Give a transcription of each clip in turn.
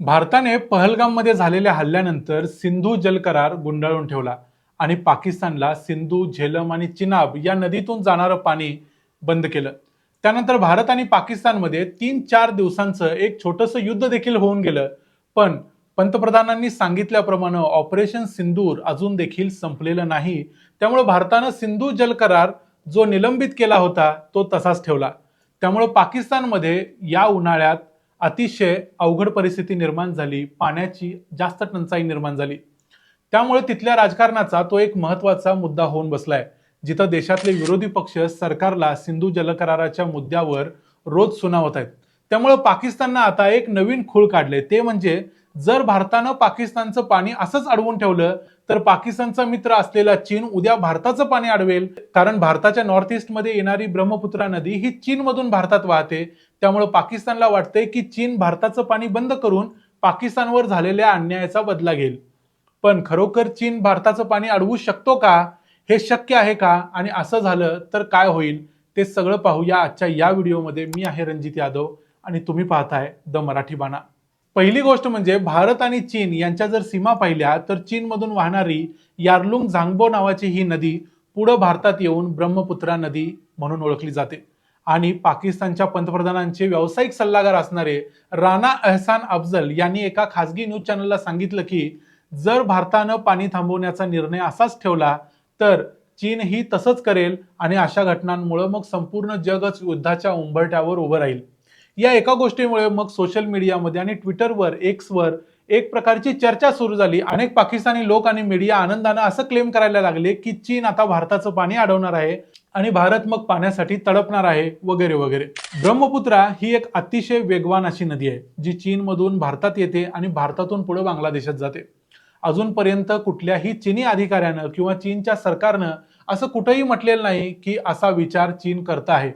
भारताने पहलगाममध्ये झालेल्या हल्ल्यानंतर सिंधू जल करार गुंडाळून ठेवला आणि पाकिस्तानला सिंधू झेलम आणि चिनाब या नदीतून जाणारं पाणी बंद केलं. त्यानंतर भारत आणि पाकिस्तानमध्ये तीन चार दिवसांचं एक छोटंसं युद्ध देखील होऊन गेलं. पण पंतप्रधानांनी सांगितल्याप्रमाणे ऑपरेशन सिंदूर अजून देखील संपलेलं नाही. त्यामुळे भारतानं सिंधू जल करार जो निलंबित केला होता तो तसाच ठेवला. त्यामुळे पाकिस्तानमध्ये या उन्हाळ्यात अतिशय अवघड परिस्थिती निर्माण झाली पाण्याची जास्त टंचाई निर्माण झाली. त्यामुळे तिथल्या राजकारणाचा तो एक महत्त्वाचा मुद्दा होऊन बसलाय. जिथं देशातले विरोधी पक्ष सरकारला सिंधू जलकराराच्या मुद्द्यावर रोज सुनावत आहेत. त्यामुळे पाकिस्ताननं आता एक नवीन खूळ काढले ते म्हणजे जर भारतानं पाकिस्तानचं पाणी असंच अडवून ठेवलं तर पाकिस्तानचा मित्र असलेला चीन उद्या भारताचं पाणी अडवेल. कारण भारताच्या नॉर्थ ईस्टमध्ये येणारी ब्रह्मपुत्रा नदी ही चीनमधून भारतात वाहते. त्यामुळे पाकिस्तानला वाटतंय की चीन भारताचं पाणी बंद करून पाकिस्तानवर झालेल्या अन्यायाचा बदला घेईल. पण खरोखर चीन भारताचं पाणी अडवू शकतो का? हे शक्य आहे का? आणि असं झालं तर काय होईल? ते सगळं पाहूया आजच्या या व्हिडिओमध्ये. मी आहे रणजित यादव आणि तुम्ही पाहताय द मराठी बाणा. पहिली गोष्ट म्हणजे भारत आणि चीन यांच्या जर सीमा पाहिल्या तर चीनमधून वाहणारी यार्लुंग झांगबो नावाची ही नदी पुढं भारतात येऊन ब्रह्मपुत्रा नदी म्हणून ओळखली जाते. आणि पाकिस्तानच्या पंतप्रधानांचे व्यावसायिक सल्लागार असणारे राणा अहसान अफजल यांनी एका खासगी न्यूज चॅनलला सांगितलं की जर भारतानं पाणी थांबवण्याचा निर्णय असाच ठेवला तर चीन ही तसंच करेल आणि अशा घटनांमुळे मग संपूर्ण जगच युद्धाच्या उंबरठ्यावर उभं राहील. या एका गोष्टीमुळे मग सोशल मीडियामध्ये आणि ट्विटरवर एक्सवर एक प्रकारची चर्चा सुरू झाली. अनेक पाकिस्तानी लोक आणि मीडिया आनंदानं असं क्लेम करायला लागले की चीन आता भारताचं पाणी अडवणार आहे आणि भारत मग पाण्यासाठी तडपणार आहे वगैरे वगैरे. ब्रह्मपुत्रा ही एक अतिशय वेगवान अशी नदी आहे जी चीनमधून भारतात येते आणि भारतातून पुढे बांगलादेशात जाते. अजूनपर्यंत कुठल्याही चीनी अधिकाऱ्यानं किंवा चीनच्या सरकारनं असं कुठंही म्हटलेलं नाही की असा विचार चीन करत आहे.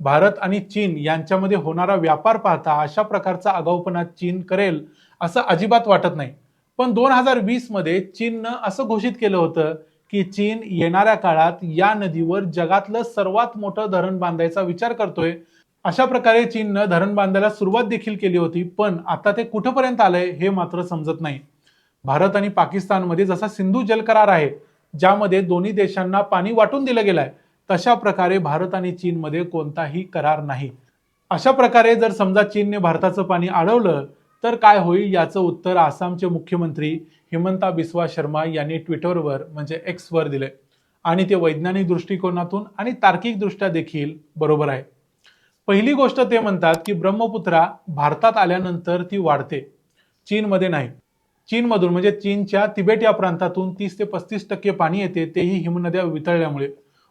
भारत आणि चीन यांच्यामध्ये होणारा व्यापार पाहता अशा प्रकारचा आगाऊपणा चीन करेल असं अजिबात वाटत नाही. पण दोन हजार वीसमध्ये चीननं असं घोषित केलं होतं की चीन येणाऱ्या काळात या नदीवर जगातलं सर्वात मोठं धरण बांधायचा विचार करतोय. अशा प्रकारे चीननं धरण बांधायला सुरुवात देखील केली होती पण आता ते कुठंपर्यंत आलंय हे मात्र समजत नाही. भारत आणि पाकिस्तानमध्ये जसा सिंधू जल करार आहे ज्यामध्ये दोन्ही देशांना पाणी वाटून दिलं गेलंय तशा प्रकारे भारत आणि चीनमध्ये कोणताही करार नाही. अशा प्रकारे जर समजा चीनने भारताचं पाणी अडवलं तर काय होईल याचं उत्तर आसामचे मुख्यमंत्री हिमंता बिस्वा शर्मा यांनी ट्विटरवर म्हणजे एक्सवर दिले. आणि ते वैज्ञानिक दृष्टिकोनातून आणि तार्किकदृष्ट्या देखील बरोबर आहे. पहिली गोष्ट ते म्हणतात की ब्रह्मपुत्रा भारतात आल्यानंतर ती वाढते. चीनमध्ये नाही. चीनमधून म्हणजे चीनच्या तिबेट या प्रांतातून तीस ते पस्तीस टक्के पाणी येते तेही हिमनद्या वितळल्यामुळे.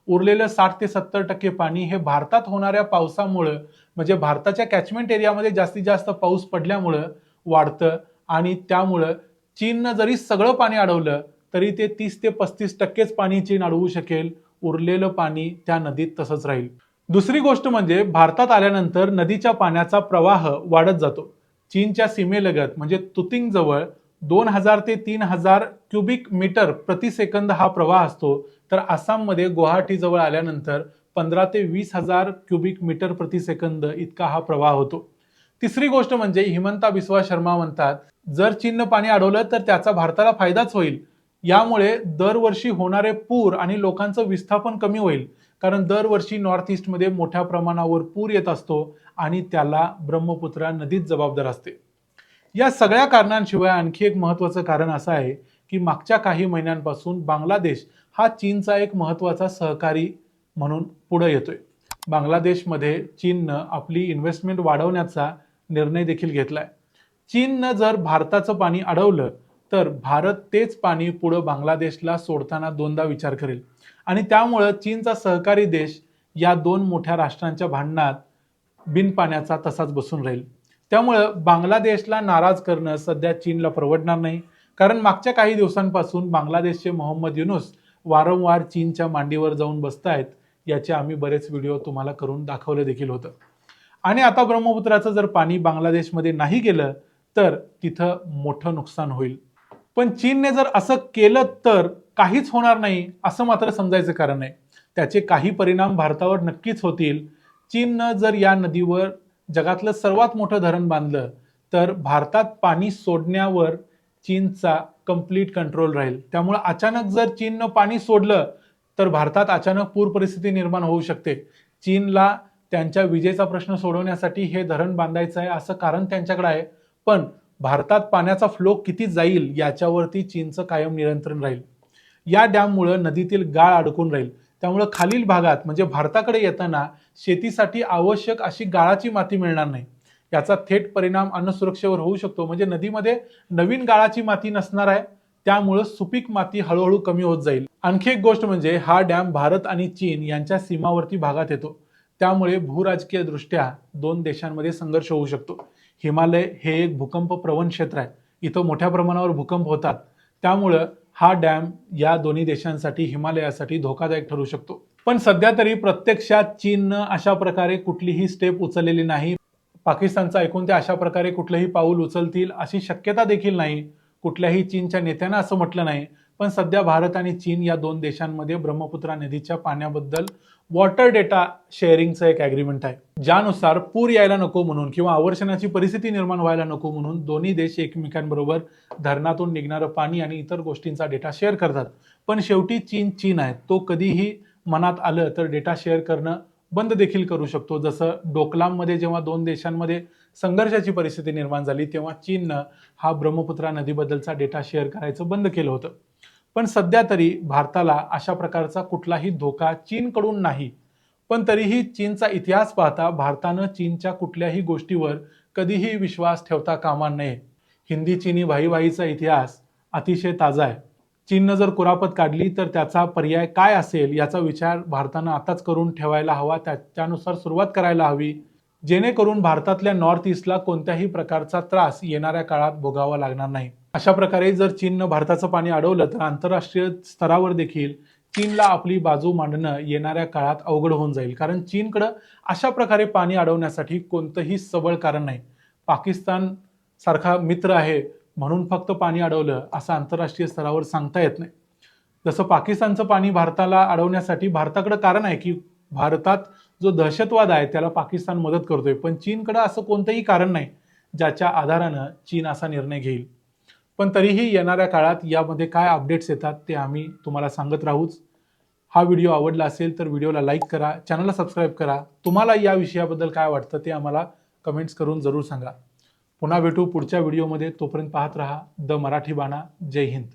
उरलेलं साठ ते सत्तर टक्के पाणी हे भारतात होणाऱ्या पावसामुळं म्हणजे भारताच्या कॅचमेंट एरियामध्ये जास्तीत जास्त पाऊस पडल्यामुळं वाढतं आणि त्यामुळं चीननं जरी सगळं पाणी अडवलं तरी ते तीस ते पस्तीस टक्केच पाणी चीन अडवू शकेल. उरलेलं पाणी त्या नदीत तसंच राहील. दुसरी गोष्ट म्हणजे भारतात आल्यानंतर नदीच्या पाण्याचा प्रवाह वाढत जातो. चीनच्या सीमेलगत म्हणजे तुतिंगजवळ दोन हजार ते तीन हजार क्युबिक मीटर प्रतिसेकंद हा प्रवाह असतो. तर आसाममध्ये गुवाहाटीजवळ आल्यानंतर पंधरा ते वीस हजार क्युबिक मीटर प्रति सेकंद इतका हा प्रवाह होतो. तिसरी गोष्ट म्हणजे हिमंता बिस्वा शर्मा म्हणतात जर चीननं पाणी अडवलं तर त्याचा भारताला फायदाच होईल. यामुळे दरवर्षी होणारे पूर आणि लोकांचं विस्थापन कमी होईल कारण दरवर्षी नॉर्थ ईस्टमध्ये मोठ्या प्रमाणावर पूर येत असतो आणि त्याला ब्रह्मपुत्रा नदीच जबाबदार असते. या सगळ्या कारणांशिवाय आणखी एक महत्त्वाचं कारण असं आहे की मागच्या काही महिन्यांपासून बांगलादेश हा चीनचा एक महत्त्वाचा सहकारी म्हणून पुढे येतोय. बांगलादेशमध्ये चीननं आपली इन्व्हेस्टमेंट वाढवण्याचा निर्णय देखील घेतलाय. चीननं जर भारताचं पाणी अडवलं तर भारत तेच पाणी पुढं बांगलादेशला सोडताना दोनदा विचार करेल. आणि त्यामुळं चीनचा सहकारी देश या दोन मोठ्या राष्ट्रांच्या भांडणात बिनपाण्याचा तसाच बसून राहील. त्यामुळं बांगलादेशला नाराज करणं सध्या चीनला परवडणार नाही. कारण मागच्या काही दिवसांपासून बांगलादेशचे मोहम्मद युनुस वारंवार चीनच्या मांडीवर जाऊन बसतायत याचे आम्ही बरेच व्हिडिओ तुम्हाला करून दाखवले देखील होतं. आणि आता ब्रह्मपुत्राचं जर पाणी बांगलादेशमध्ये नाही गेलं तर तिथं मोठं नुकसान होईल. पण चीनने जर असं केलं तर काहीच होणार नाही असं मात्र समजायचं कारण आहे. त्याचे काही परिणाम भारतावर नक्कीच होतील. चीननं जर या नदीवर जगातलं सर्वात मोठं धरण बांधलं तर भारतात पाणी सोडण्यावर चीनचा कंप्लीट कंट्रोल राहील. त्यामुळे अचानक जर चीननं पाणी सोडलं तर भारतात अचानक पूर परिस्थिती निर्माण होऊ शकते. चीनला त्यांच्या विजेचा प्रश्न सोडवण्यासाठी हे धरण बांधायचं आहे असं कारण त्यांच्याकडे आहे. पण भारतात पाण्याचा फ्लो किती जाईल याच्यावरती चीनचं कायम नियंत्रण राहील. या डॅममुळे नदीतील गाळ अडकून राहील. त्यामुळं खालील भागात म्हणजे भारताकडे येताना शेतीसाठी आवश्यक अशी गाळाची माती मिळणार नाही. याचा थेट परिणाम अन्न सुरक्षेवर होऊ शकतो. म्हणजे नदीमध्ये नवीन गाळाची माती नसणार आहे त्यामुळं सुपीक माती हळूहळू कमी होत जाईल. आणखी एक गोष्ट म्हणजे हा डॅम भारत आणि चीन यांच्या सीमावर्ती भागात येतो. त्यामुळे भूराजकीय दृष्ट्या दोन देशांमध्ये संघर्ष होऊ शकतो. हिमालय हे एक भूकंप प्रवण क्षेत्र आहे. इथं मोठ्या प्रमाणावर भूकंप होतात. त्यामुळं हा डॅम या दोन्ही देशांसाठी हिमालयासाठी धोकादायक ठरू शकतो. पण सध्या तरी प्रत्यक्षात चीननं अशा प्रकारे कुठलीही स्टेप उचललेली नाही. पाकिस्तानचं ऐकून ते अशा प्रकारे कुठलंही पाऊल उचलतील अशी शक्यता देखील नाही. कुठल्याही चीनच्या नेत्यानं असं म्हटलं नाही. पण सध्या भारत आणि चीन या दोन देशांमध्ये ब्रह्मपुत्रा नदीच्या पाण्याबद्दल वॉटर डेटा शेअरिंगचं एक ॲग्रीमेंट आहे. ज्यानुसार पूर यायला नको म्हणून किंवा आवर्षणाची परिस्थिती निर्माण व्हायला नको म्हणून दोन्ही देश एकमेकांबरोबर धरणातून निघणारं पाणी आणि इतर गोष्टींचा डेटा शेअर करतात. पण शेवटी चीन चीन आहे. तो कधीही मनात आलं तर डेटा शेअर करणं बंद देखील करू शकतो. जसं डोकलाममध्ये जेव्हा दोन देशांमध्ये संघर्षाची परिस्थिती निर्माण झाली तेव्हा चीननं हा ब्रह्मपुत्रा नदीबद्दलचा डेटा शेअर करायचं बंद केलं होतं. पण सध्या तरी भारताला अशा प्रकारचा कुठलाही धोका चीनकडून नाही. पण तरीही चीनचा इतिहास पाहता भारतानं चीनच्या कुठल्याही गोष्टीवर कधीही विश्वास ठेवता कामा नये. हिंदी चीनी भाईभाईचा इतिहास अतिशय ताजा आहे. चीननं जर कुरापत काढली तर त्याचा पर्याय काय असेल याचा विचार भारतानं आताच करून ठेवायला हवा. त्या त्यानुसार सुरुवात करायला हवी. जेणेकरून भारतातल्या नॉर्थ ईस्टला कोणत्याही प्रकारचा त्रास येणाऱ्या काळात भोगावा लागणार नाही. अशा प्रकारे जर चीननं भारताचं पाणी अडवलं तर आंतरराष्ट्रीय स्तरावर देखील चीनला आपली बाजू मांडणं येणाऱ्या काळात अवघड होऊन जाईल. कारण चीनकडं अशा प्रकारे पाणी अडवण्यासाठी कोणतंही सबळ कारण नाही. पाकिस्तान सारखा मित्र आहे. म्हणून फक्त पाणी अडवलं असं आंतरराष्ट्रीय स्तरावर सांगता येत नाही. जसं पाकिस्तानचं पाणी भारताला अडवण्यासाठी भारताकडे कारण आहे की भारतात जो दहशतवाद आहे त्याला पाकिस्तान मदत करतोय. पण चीनकडे असं कोणतंही कारण नाही ज्याच्या आधारानं चीन असा निर्णय घेईल. पण तरीही येणाऱ्या काळात यामध्ये काय अपडेट्स येतात ते आम्ही तुम्हाला सांगत राहूच. हा व्हिडिओ आवडला असेल तर व्हिडिओला लाईक करा चॅनलला सबस्क्राईब करा. तुम्हाला या विषयाबद्दल काय वाटतं ते आम्हाला कमेंट्स करून जरूर सांगा. पुन्हा भेटू पुढच्या व्हिडिओमध्ये. तोपर्यंत पाहत राहा द मराठी बाणा. जय हिंद.